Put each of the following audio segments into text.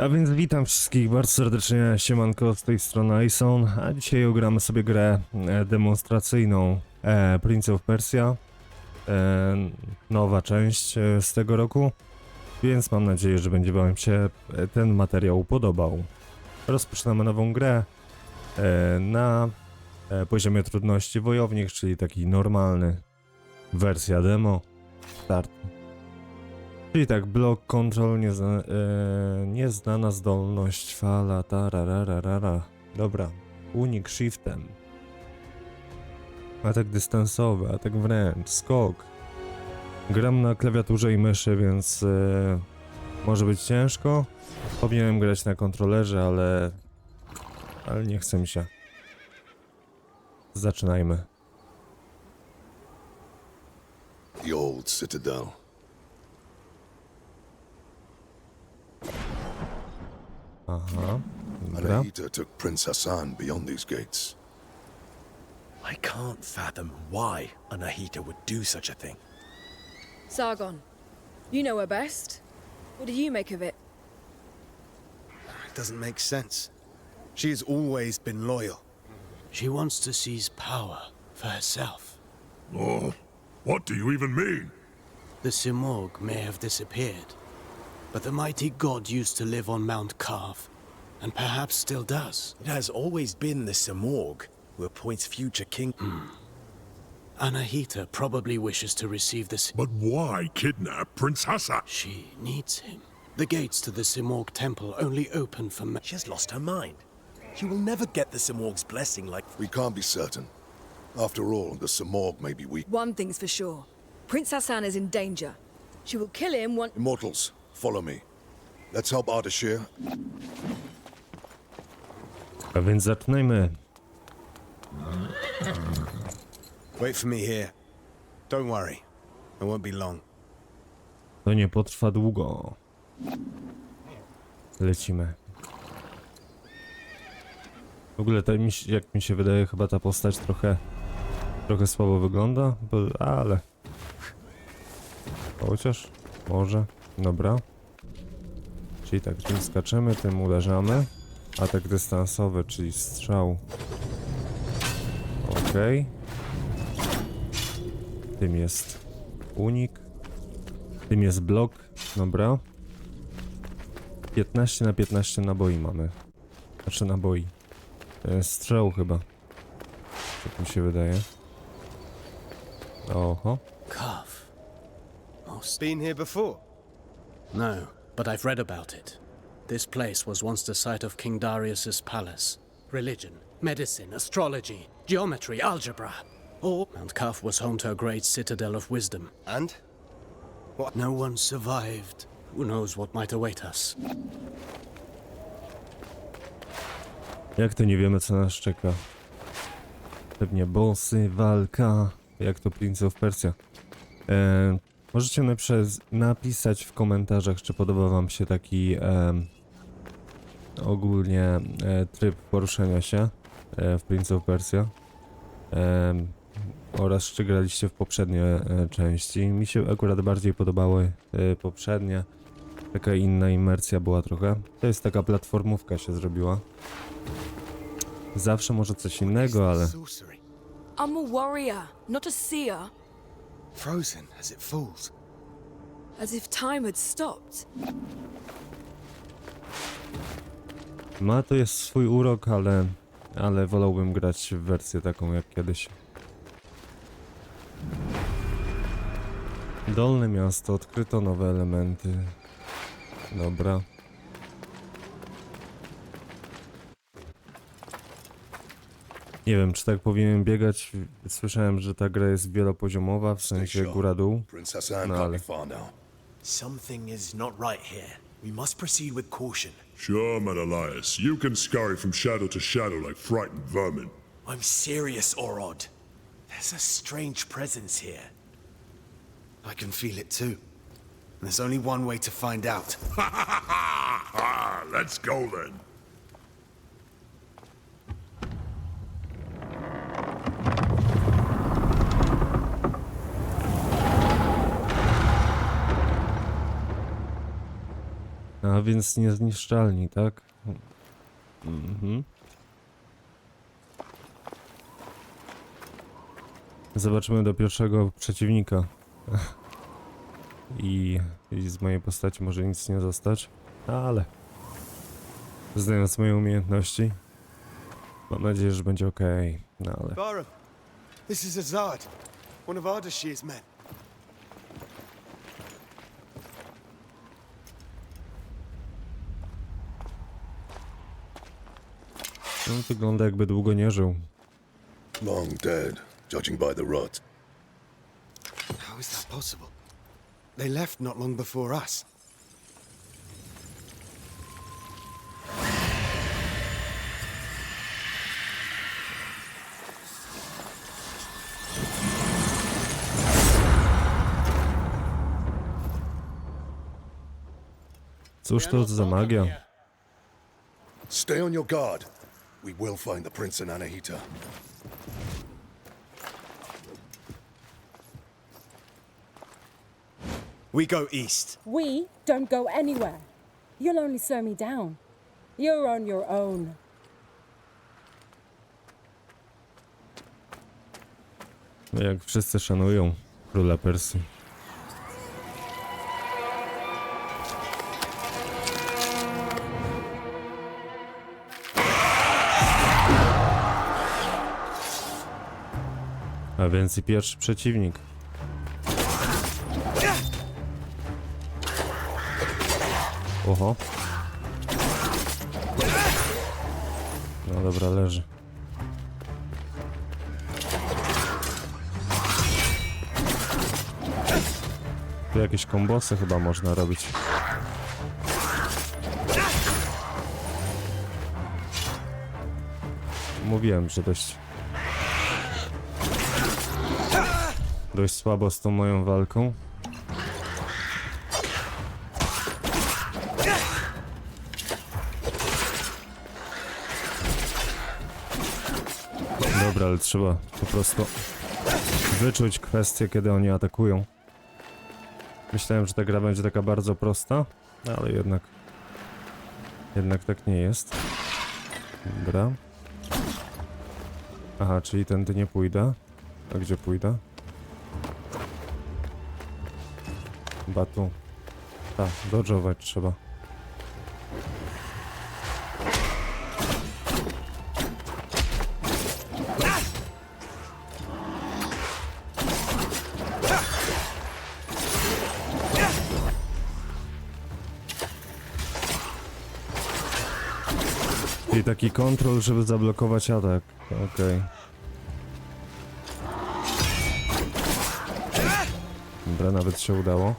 A więc witam wszystkich bardzo serdecznie, siemanko, z tej strony Ison, a dzisiaj ogramy sobie grę e, demonstracyjną e, Prince of Persia, e, nowa część z tego roku, więc mam nadzieję, że będzie wam się ten materiał podobał. Rozpoczynamy nową grę na poziomie trudności wojownik, czyli taki normalny, wersja demo, start. Czyli tak, block control, niezna, e, nieznana zdolność, fala, tarararara. Dobra, unik shiftem. Atak dystansowy, atak wręcz, skok. Gram na klawiaturze i myszy, więc e, może być ciężko. Powinienem grać na kontrolerze, ale... ale nie chce mi się. Zaczynajmy. The old citadel. Aha, dobra. Anahita took Prince Hassan beyond these gates. I can't fathom why Anahita would do such a thing. Sargon, you know her best. What do you make of it? It doesn't make sense. She has always been loyal. She wants to seize power for herself. Oh, what do you even mean? The Simorg may have disappeared, but the mighty god used to live on Mount Carve, and perhaps still does. It has always been the Simorg who appoints future king. Hmm. Anahita probably wishes to receive this. But why kidnap Prince Hassan? she needs him. The gates to the Simorg temple only open for. Ma- She has lost her mind. She will never get the Simorg's blessing like We can't be certain. After all, the Simorg may be weak. One thing's for sure. Prince Hassan is in danger. She will kill him once. Immortals, follow me. Let's help Ardashir. A więc zaczynajmy. Wait for me here. Don't worry. It won't be long. To nie potrwa długo. Lecimy. W ogóle to mi, się- jak mi się wydaje, chyba ta postać trochę trochę słabo wygląda, bo, ale chociaż może, dobra. Czyli tak, tym skaczemy, tym uderzamy. Atak dystansowy, czyli strzał. Okej. Tym jest unik. Tym jest blok, dobra. 15 na 15 naboi mamy. Znaczy naboi. E, Strzał chyba. Tak mi się wydaje. Oho. Most. Been here before? No, but I've read about it. This place was once the site of King Darius's palace. Religion, medicine, astrology, geometry, algebra. All Mount Carve was home to a great citadel of wisdom. And? What? No one survived. Who knows what might await us? Jak to nie wiemy co nas czeka? Pewnie bossy, walka. Jak to Prince of Persia. E, możecie napisać w komentarzach, czy podoba wam się taki em, ogólnie e, tryb poruszania się e, w Prince of Persia. Em, oraz czy graliście w poprzednie e, części. Mi się akurat bardziej podobały e, poprzednie. Taka inna imersja była trochę. To jest taka platformówka się zrobiła. Zawsze może coś innego, ale. I'm a warrior, not a seer. Frozen as it falls. As if time had stopped. ma to jest swój urok, ale, ale wolałbym grać w wersję taką jak kiedyś. Dolne miasto, odkryto nowe elementy. Dobra. Nie wiem, czy tak powinien biegać. Słyszałem, że ta gra jest wielopoziomowa, w sensie góra-dół. No, ale- something is not right here. We must proceed with caution. Sure, Menelaus. You can scurry from shadow to shadow like frightened vermin. I'm serious, Orod. There's a strange presence here. I can feel it too. And there's only one way to find out. Let's go then. Więc niezniszczalni, tak? Mhm. Zobaczymy do pierwszego przeciwnika. I, I z mojej postaci może nic nie zostać, ale znając moje umiejętności, mam nadzieję, że będzie ok. No ale Barum, this is Azad, one of Ardashir's men. No, wygląda jakby długo nie żył. Long dead, judging by the rot. How is that possible? They left not long before us. Cóż to za magia? Stay on your guard. We will find the prince and Anahita. We go east. We don't go anywhere. You'll only slow me down. You're on your own. Jak wszyscy szanują króla Persji. A więc i pierwszy przeciwnik. Oho. No dobra, leży. Tu jakieś kombosy chyba można robić. Mówiłem, że dość... Dość słabo z tą moją walką. Dobra, ale trzeba po prostu wyczuć kwestię, kiedy oni atakują. Myślałem, że ta gra będzie taka bardzo prosta, ale jednak... Jednak tak nie jest. Dobra. Aha, czyli tędy nie pójdę. A gdzie pójdę? Chyba tu. Tak, dodżować trzeba. I taki kontrol, żeby zablokować atak. Okej. Dobra, nawet się udało.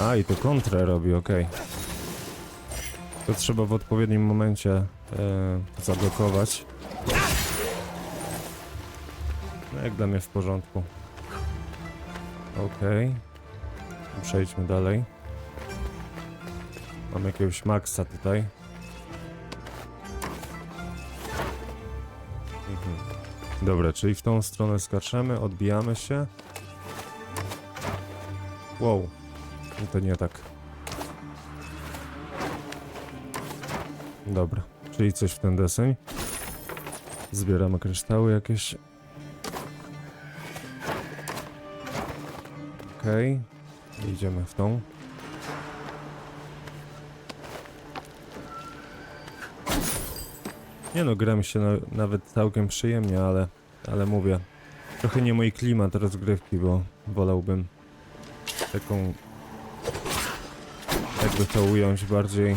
A, i to kontrę robi, okej. To trzeba w odpowiednim momencie e, zablokować. No jak dla mnie w porządku. Okej. Przejdźmy dalej. Mam jakiegoś maksa tutaj. Dobra, czyli w tą stronę skaczemy, odbijamy się. Wow. To nie tak. Dobra, czyli coś w ten deseń. Zbieramy kryształy jakieś. Okej. Idziemy w tą. Nie no, gra mi się na, nawet całkiem przyjemnie, ale, ale mówię, trochę nie mój klimat rozgrywki, bo wolałbym taką, jakby to ująć, bardziej,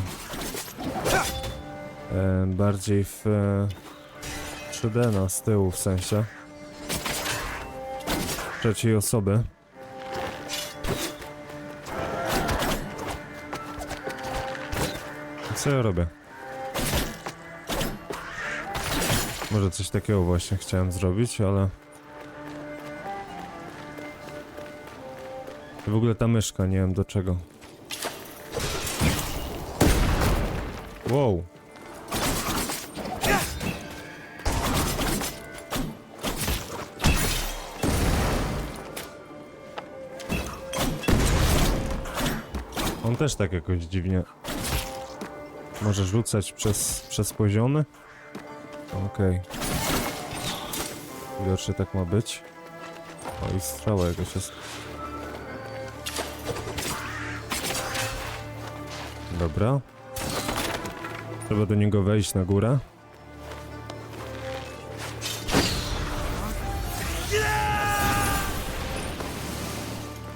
e, bardziej w e, 3D, no, z tyłu w sensie, trzeciej osoby. Co ja robię? Może coś takiego właśnie chciałem zrobić, ale... W ogóle ta myszka, nie wiem do czego. Wow. On też tak jakoś dziwnie może rzucać przez, przez poziomy. Okej. Widocznie tak ma być. O i strzała jakaś jest. Dobra. Trzeba do niego wejść na górę.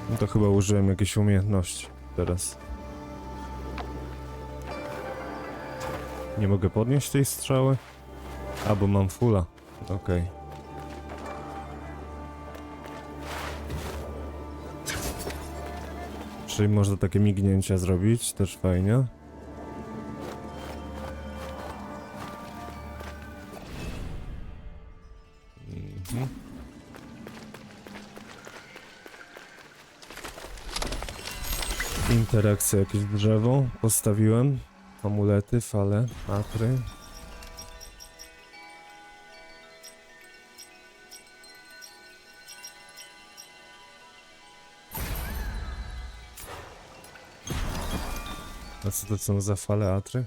No to chyba użyłem jakiejś umiejętności teraz. Nie mogę podnieść tej strzały? Albo mam fulla. Okej. Czyli można takie mignięcia zrobić, też fajnie. Mhm. Interakcja, jakieś drzewo postawiłem. Amulety, fale, atry. A co to są za fale atry?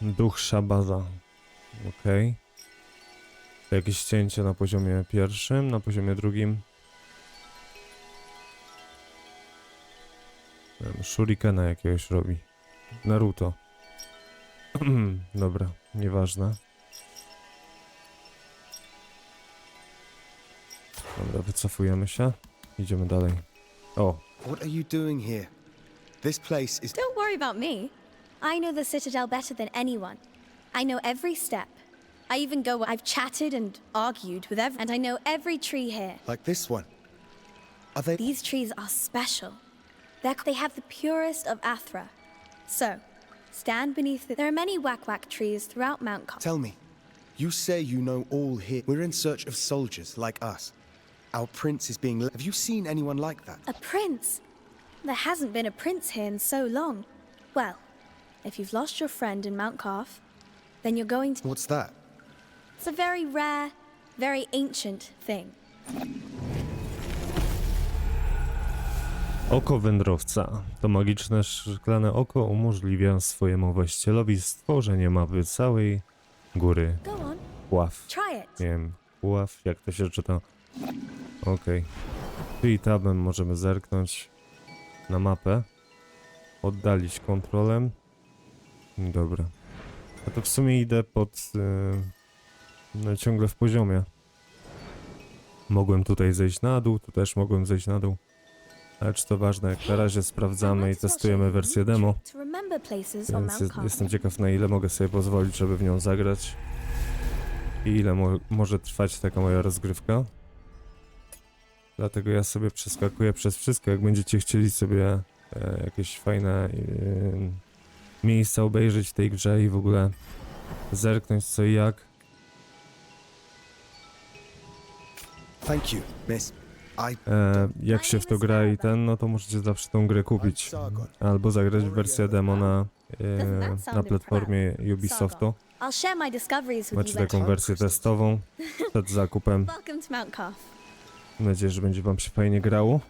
Duch Shabaza. Okej. Jakieś cięcie na poziomie pierwszym, na poziomie drugim. Shurikena jakiegoś robi. Naruto. Dobra, nieważne. Dobra, wycofujemy się. Idziemy dalej. O, What are you doing here? This place is. Don't worry about me. I know the Citadel better than anyone. I know every step. I even go. I've chatted and argued with every, and I know every tree here. like this one. Are they. These trees are special. They're, they have the purest of Athra. So, stand beneath. The, there are many whack whack trees throughout Mount Car. Tell me, you say you know all here. We're in search of soldiers like us. Our prince is being. Have you seen anyone like that? A prince. There hasn't been a prince here in so long. Well, if you've lost your friend in Mount Carf, then you're going to. What's that? It's a very rare, very ancient thing. Oko wędrowca. To magiczne szklane oko umożliwia swojemu właścicielowi stworzenie mapy całej góry Go on, Ław. try it. Nie wiem, Ław, jak to się czyta. Okej. Czyli tabem możemy zerknąć na mapę. Oddalić kontrolem. Dobra. A to w sumie idę pod... Yy, ciągle w poziomie. Mogłem tutaj zejść na dół, tu też mogłem zejść na dół. Ale czy to ważne? Jak na razie sprawdzamy i testujemy wersję demo. Więc jest, jestem ciekaw na ile mogę sobie pozwolić, żeby w nią zagrać. I ile mo może trwać taka moja rozgrywka. Dlatego ja sobie przeskakuję przez wszystko. Jak będziecie chcieli sobie e, jakieś fajne e, miejsca obejrzeć w tej grze i w ogóle zerknąć co i jak, Thank you, miss. I. e, jak się w to gra i ten, no to możecie zawsze tą grę kupić. Albo zagrać w wersję demo na, e, na platformie Ubisoftu. Macie taką wersję testową przed zakupem. Mam nadzieję, że będzie wam się fajnie grało.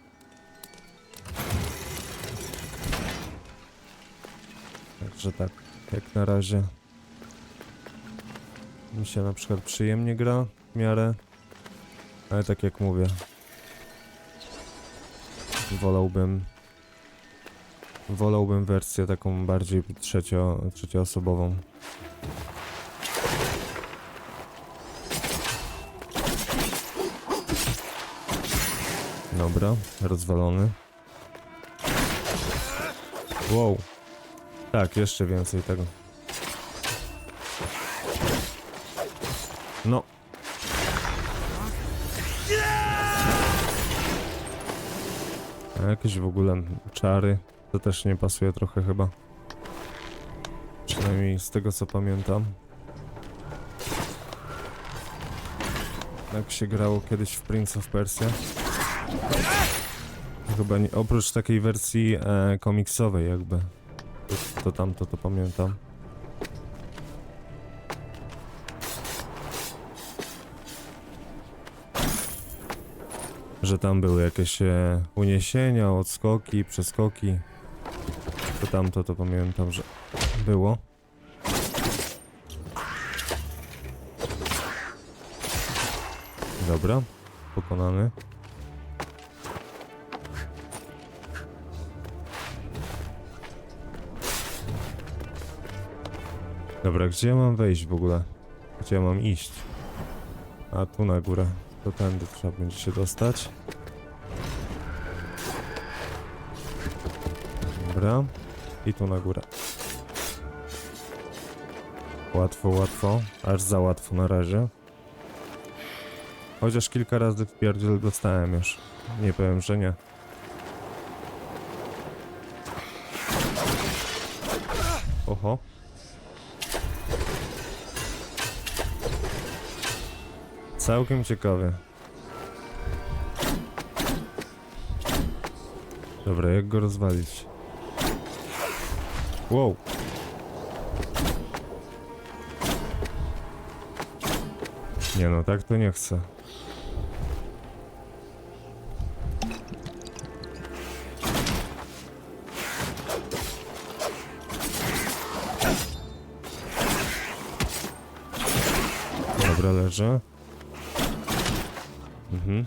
Także tak, jak na razie mi się na przykład przyjemnie gra w miarę, ale tak jak mówię, wolałbym wolałbym wersję taką bardziej trzecio, trzecioosobową. Dobra, rozwalony. Wow. Tak, jeszcze więcej tego. No. A jakieś w ogóle czary. To też nie pasuje trochę chyba. Przynajmniej z tego co pamiętam. Jak się grało kiedyś w Prince of Persia. Chyba nie, oprócz takiej wersji e, komiksowej jakby. To, to tamto to pamiętam. że tam były jakieś e, uniesienia, odskoki, przeskoki. To tamto to pamiętam, że było. Dobra, pokonany. Dobra, gdzie mam wejść w ogóle? Gdzie mam iść? A tu na górę. To tędy trzeba będzie się dostać. Dobra. I tu na górę. Łatwo, łatwo. Aż za łatwo na razie. Chociaż kilka razy w pierdziel dostałem już. Nie powiem, że nie. Oho. Całkiem ciekawie. Dobra, jak go rozwalić? Wow. Nie no, tak to nie chcę. Dobra, leży. Mhm.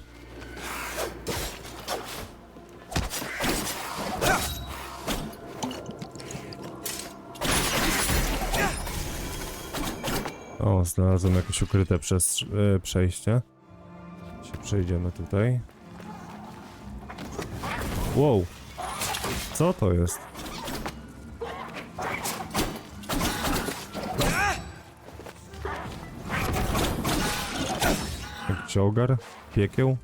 O, znalazłem jakieś ukryte przez, e, przejście. Się przejdziemy tutaj. Wow! Co to jest? Ogar? Piekieł?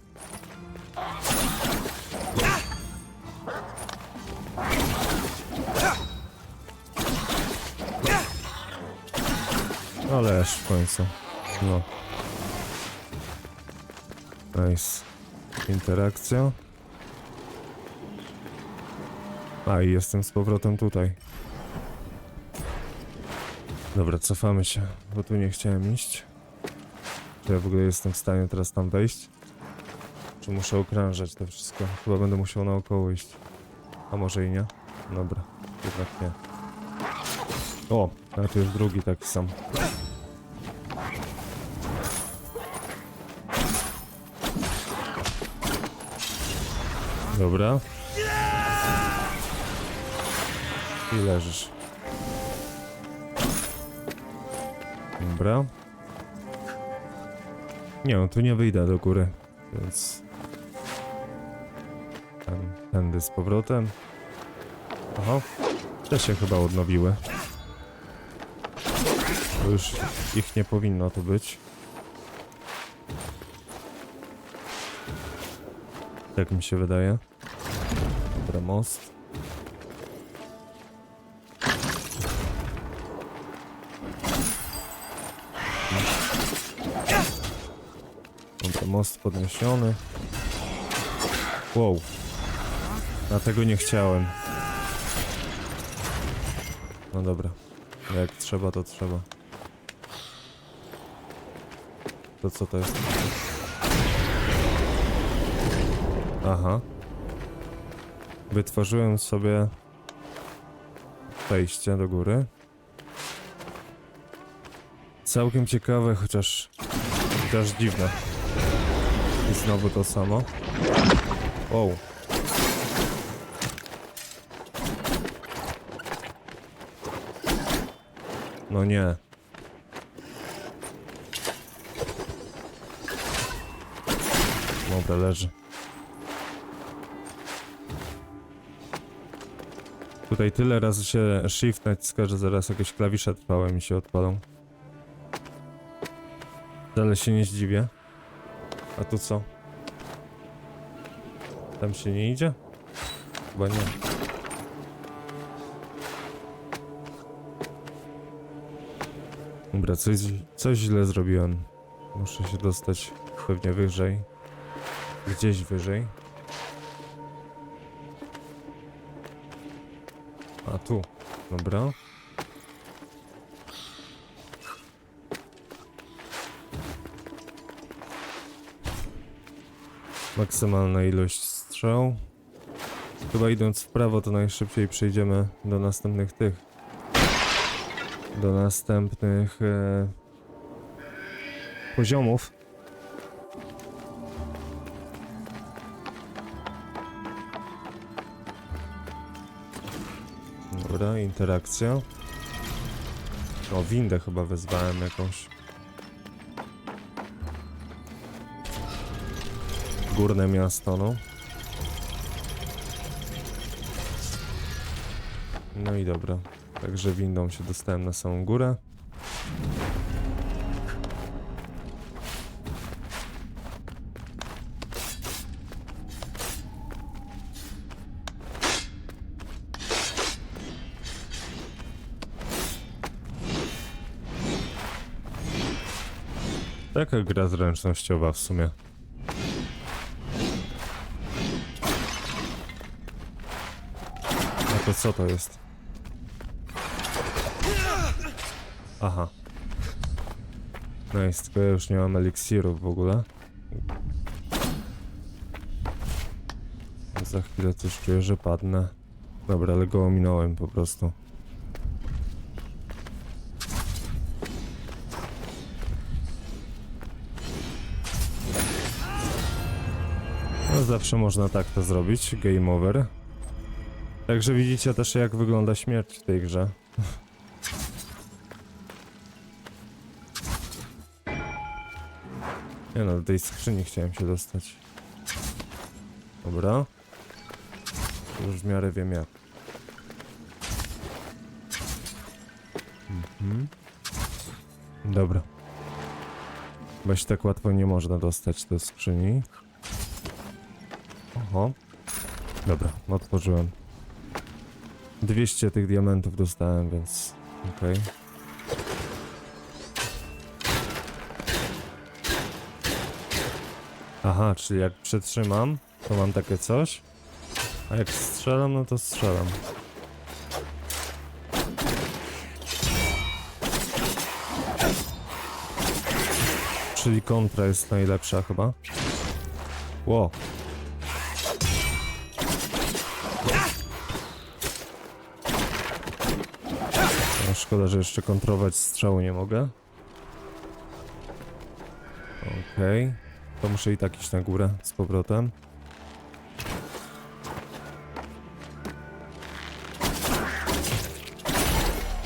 Ależ w końcu. No. Nice. Interakcja. A i jestem z powrotem tutaj. Dobra, cofamy się, bo tu nie chciałem iść. Czy ja w ogóle jestem w stanie teraz tam wejść? Czy muszę okrążać to wszystko? Chyba będę musiał naokoło iść. A może i nie? Dobra, jednak nie. O, a tu jest drugi taki sam. Dobra. I leżysz. Dobra. Nie, no tu nie wyjdę do góry, więc... Tam, tędy z powrotem. Aha. Te się chyba odnowiły. Bo już ich nie powinno tu być. Tak mi się wydaje. Dobra, most. Dobra, most podniesiony. Wow. Dlatego nie chciałem. No dobra. Jak trzeba, to trzeba. To co to jest? Aha. Wytworzyłem sobie wejście do góry. Całkiem ciekawe, chociaż chociaż dziwne. I znowu to samo. Wow. No nie. Dobra, leży. Tutaj tyle razy się shift naciska, że zaraz jakieś klawisze trwałe mi się odpalą. Ale się nie zdziwię. A tu co? Tam się nie idzie? Chyba nie. Dobra, coś, coś źle zrobiłem. Muszę się dostać pewnie wyżej. Gdzieś wyżej. A tu. Dobra. maksymalna ilość strzał. Chyba idąc w prawo to najszybciej przejdziemy do następnych tych. Do następnych e, poziomów. Dobra, interakcja. O, windę chyba wezwałem jakąś. Górne miasto, no. No i dobra. Także windą się dostałem na samą górę. Taka gra zręcznościowa w sumie. A to co to jest? Aha. Nice, tylko ja już nie mam eliksirów w ogóle. Za chwilę coś czuję, że padnę. Dobra, ale go ominąłem po prostu. No zawsze można tak to zrobić, game over. Także widzicie też jak wygląda śmierć w tej grze. Nie no, do tej skrzyni chciałem się dostać. Dobra. Już w miarę wiem jak. Mhm. Dobra. Chyba się tak łatwo nie można dostać do skrzyni. Oho. Dobra, otworzyłem. 200 tych diamentów dostałem, więc okej. Aha, czyli jak przytrzymam, to mam takie coś, a jak strzelam, no to strzelam. Czyli kontra jest najlepsza chyba. Ło. No, szkoda, że jeszcze kontrować strzału nie mogę. Okej. To muszę i tak iść na górę z powrotem.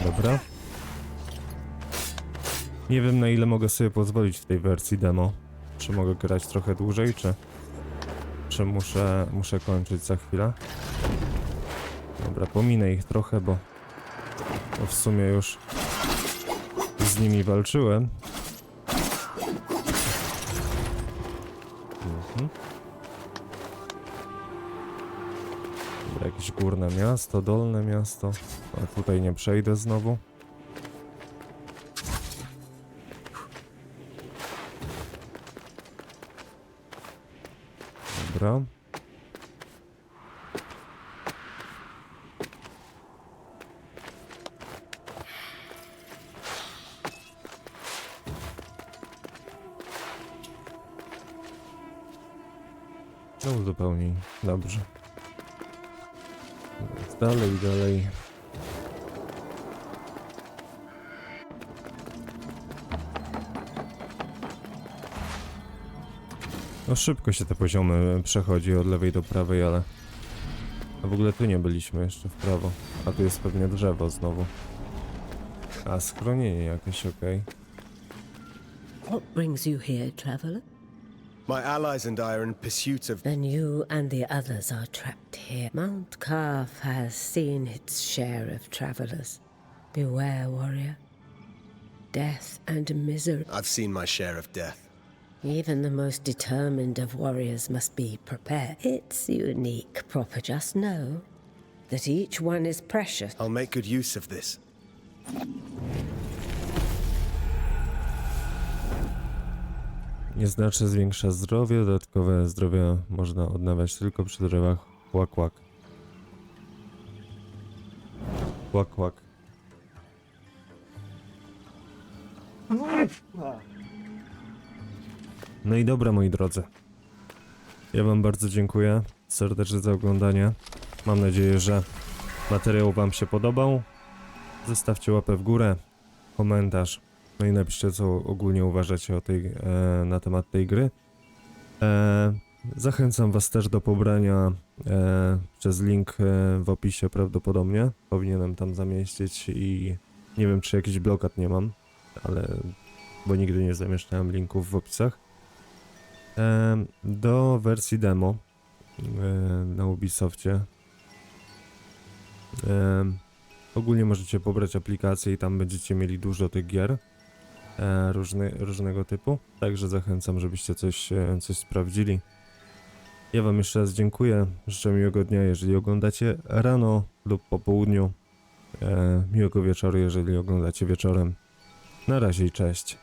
Dobra. Nie wiem na ile mogę sobie pozwolić w tej wersji demo. Czy mogę grać trochę dłużej, czy... Czy muszę, muszę kończyć za chwilę? Dobra, pominę ich trochę, bo... Bo w sumie już z nimi walczyłem. Mhm. Jakieś górne miasto, dolne miasto. A tutaj nie przejdę znowu. Dobra. No. Dobrze. Więc Dalej, dalej. No szybko się te poziomy przechodzi od lewej do prawej, ale... A w ogóle tu nie byliśmy jeszcze w prawo. A tu jest pewnie drzewo znowu. A schronienie jakieś, okej. What brings you here, traveler? My allies and I are in pursuit of. Then you and the others are trapped here. Mount Calf has seen its share of travelers. Beware, warrior. Death and misery. I've seen my share of death. Even the most determined of warriors must be prepared. It's unique, proper. Just know that each one is precious. I'll make good use of this. Nie znaczy zwiększa zdrowie, dodatkowe zdrowie można odnawiać tylko przy drzewach łak łak. Łak łak. No i dobra moi drodzy. Ja wam bardzo dziękuję serdecznie za oglądanie. Mam nadzieję, że materiał wam się podobał. Zostawcie łapę w górę, komentarz, no i napiszcie co ogólnie uważacie o tej, e, na temat tej gry. E, zachęcam was też do pobrania e, przez link e, w opisie prawdopodobnie. Powinienem tam zamieścić i nie wiem czy jakiś blokat nie mam, ale bo nigdy nie zamieszczałem linków w opisach. E, do wersji demo e, na Ubisoftie. E, ogólnie możecie pobrać aplikację i tam będziecie mieli dużo tych gier różny, różnego typu. Także zachęcam, żebyście coś, e, coś sprawdzili. Ja Wam jeszcze raz dziękuję. Życzę miłego dnia, jeżeli oglądacie rano lub po południu. E, miłego wieczoru, jeżeli oglądacie wieczorem. Na razie i cześć.